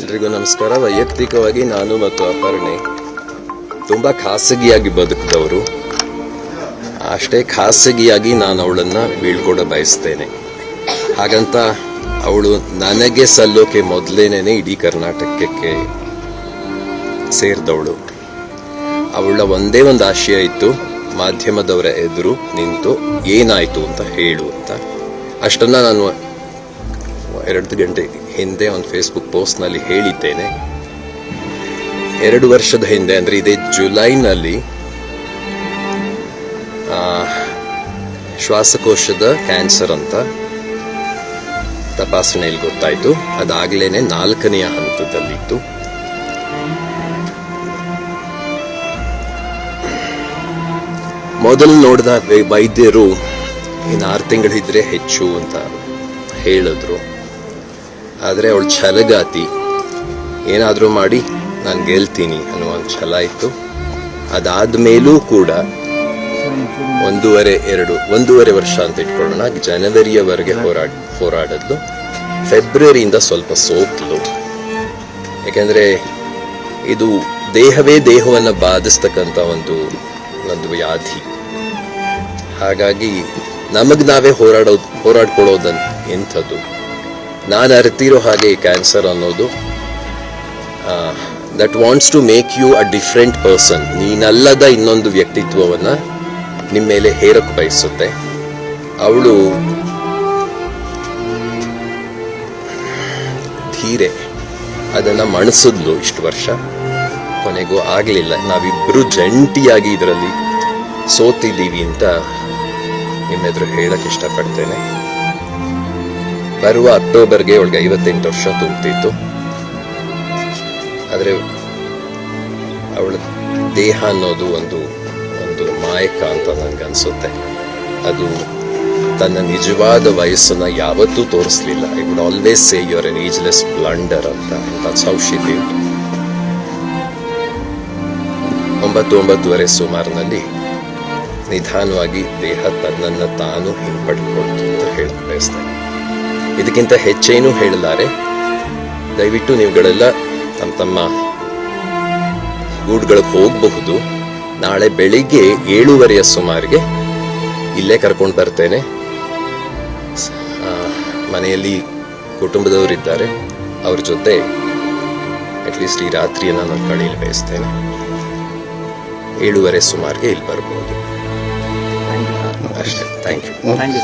ಎಲ್ರಿಗೂ ನಮಸ್ಕಾರ. ವೈಯಕ್ತಿಕವಾಗಿ ನಾನು ಮತ್ತು ಅಪರ್ಣೆ ತುಂಬ ಖಾಸಗಿಯಾಗಿ ಬದುಕಿದವರು. ಅಷ್ಟೇ ಖಾಸಗಿಯಾಗಿ ನಾನು ಅವಳನ್ನು ಬೀಳ್ಕೊಡ ಬಯಸ್ತೇನೆ. ಹಾಗಂತ ಅವಳು ನನಗೆ ಸಲ್ಲೋಕೆ ಮೊದಲೇನೇ ಇಡೀ ಕರ್ನಾಟಕಕ್ಕೆ ಸೇರಿದವಳು. ಅವಳ ಒಂದೇ ಒಂದು ಆಶಯ ಇತ್ತು, ಮಾಧ್ಯಮದವರ ಎದುರು ನಿಂತು ಏನಾಯಿತು ಅಂತ ಹೇಳು ಅಂತ. ಅಷ್ಟನ್ನು ನಾನು ಎರಡು ಗಂಟೆ ಹಿಂದೆ ಒಂದು ಫೇಸ್ಬುಕ್ ಪೋಸ್ಟ್ನಲ್ಲಿ ಹೇಳಿದ್ದೇನೆ. ಎರಡು ವರ್ಷದ ಹಿಂದೆ, ಅಂದರೆ ಇದೇ ಜುಲೈನಲ್ಲಿ ಶ್ವಾಸಕೋಶದ ಕ್ಯಾನ್ಸರ್ ಅಂತ ತಪಾಸಣೆಯಲ್ಲಿ ಗೊತ್ತಾಯಿತು. ಅದಾಗಲೇ ನಾಲ್ಕನೆಯ ಹಂತದಲ್ಲಿತ್ತು. ಮೊದಲು ನೋಡಿದ ವೈದ್ಯರು, ಇನ್ನು ಆರು ತಿಂಗಳಿದ್ರೆ ಹೆಚ್ಚು ಅಂತ ಹೇಳಿದ್ರು. ಆದರೆ ಅವಳು ಛಲಗಾತಿ ಏನಾದರೂ ಮಾಡಿ ನಾನು ಗೆಲ್ತೀನಿ ಅನ್ನುವ ಒಂದು ಛಲ ಇತ್ತು. ಅದಾದ ಮೇಲೂ ಕೂಡ ಒಂದೂವರೆ, ಎರಡು, ಒಂದೂವರೆ ವರ್ಷ ಅಂತ ಇಟ್ಕೊಳ್ಳೋಣ. ಜನವರಿಯವರೆಗೆ ಹೋರಾಡ್, ಹೋರಾಡಿದ್ಲು. ಫೆಬ್ರವರಿಯಿಂದ ಸ್ವಲ್ಪ ಸೋತ್ಲು. ಯಾಕೆಂದರೆ ಇದು ದೇಹವೇ ದೇಹವನ್ನು ಬಾಧಿಸ್ತಕ್ಕಂಥ ಒಂದು ಒಂದು ವ್ಯಾಧಿ. ಹಾಗಾಗಿ ನಮಗೆ ನಾವೇ ಹೋರಾಡೋದು ಹೋರಾಡ್ಕೊಳ್ಳೋದನ್ನು ಎಂಥದ್ದು. ನಾನು ಅರಿತಿರೋ ಹಾಗೆ ಈ ಕ್ಯಾನ್ಸರ್ ಅನ್ನೋದು that wants to make you a different person ನೀನಲ್ಲದ ಇನ್ನೊಂದು ವ್ಯಕ್ತಿತ್ವವನ್ನು ನಿಮ್ಮ ಮೇಲೆ ಹೇರಕ್ಕೆ ಬಯಸುತ್ತೆ. ಅವಳು ಧೀರೆ, ಅದನ್ನು ಮಣಿಸಿದ್ಲು ಇಷ್ಟು ವರ್ಷ. ಕೊನೆಗೂ ಆಗಲಿಲ್ಲ. ನಾವಿಬ್ಬರು ಜಂಟಿಯಾಗಿ ಇದರಲ್ಲಿ ಸೋತಿದ್ದೀವಿ ಅಂತ ನಿಮ್ಮ ಎದುರು ಹೇಳಕ್ಕೆ ಇಷ್ಟಪಡ್ತೇನೆ. ಬರುವ ಅಕ್ಟೋಬರ್ಗೆ ಅವಳಿಗೆ ಐವತ್ತೆಂಟು ವರ್ಷ ತುಂಬ್ತಿತ್ತು. ಆದರೆ ಅವಳ ದೇಹ ಅನ್ನೋದು ಒಂದು ಒಂದು ಮಾಯಕ ಅಂತ ನನಗನ್ಸುತ್ತೆ ಅದು ತನ್ನ ನಿಜವಾದ ವಯಸ್ಸನ್ನ ಯಾವತ್ತೂ ತೋರಿಸ್ಲಿಲ್ಲ. I would always say you're an ageless blunder ಅಂತ ದಟ್ಸ್ ಹೌ ಶಿ ಲಿವ್ ಒಂಬತ್ತು ಒಂಬತ್ತುವರೆ ಸುಮಾರಿನಲ್ಲಿ ನಿಧಾನವಾಗಿ ದೇಹ ತನ್ನನ್ನು ತಾನು ಹಿಂಪಡ್ಕೊಳ್ತು ಅಂತ ಹೇಳಕ್ ಬಯಸ್ತೇನೆ. ಇದಕ್ಕಿಂತ ಹೆಚ್ಚೇನೂ ಹೇಳಲಾರೆ. ದಯವಿಟ್ಟು ನೀವುಗಳೆಲ್ಲ ತಮ್ಮ ತಮ್ಮ ಗೂಡುಗಳಿಗೆ ಹೋಗಬಹುದು. ನಾಳೆ ಬೆಳಿಗ್ಗೆ ಏಳೂವರೆಯ ಸುಮಾರಿಗೆ ಇಲ್ಲೇ ಕರ್ಕೊಂಡು ಬರ್ತೇನೆ. ಮನೆಯಲ್ಲಿ ಕುಟುಂಬದವರಿದ್ದಾರೆ ಅವ್ರ ಜೊತೆ ಅಟ್ಲೀಸ್ಟ್ ಈ ರಾತ್ರಿಯನ್ನು ನಾನು ಕಳೆಯಲು ಬಯಸ್ತೇನೆ. ಏಳುವರೆ ಸುಮಾರಿಗೆ ಇಲ್ಲಿ ಬರ್ಬೋದು. ಅಷ್ಟೇ. Thank you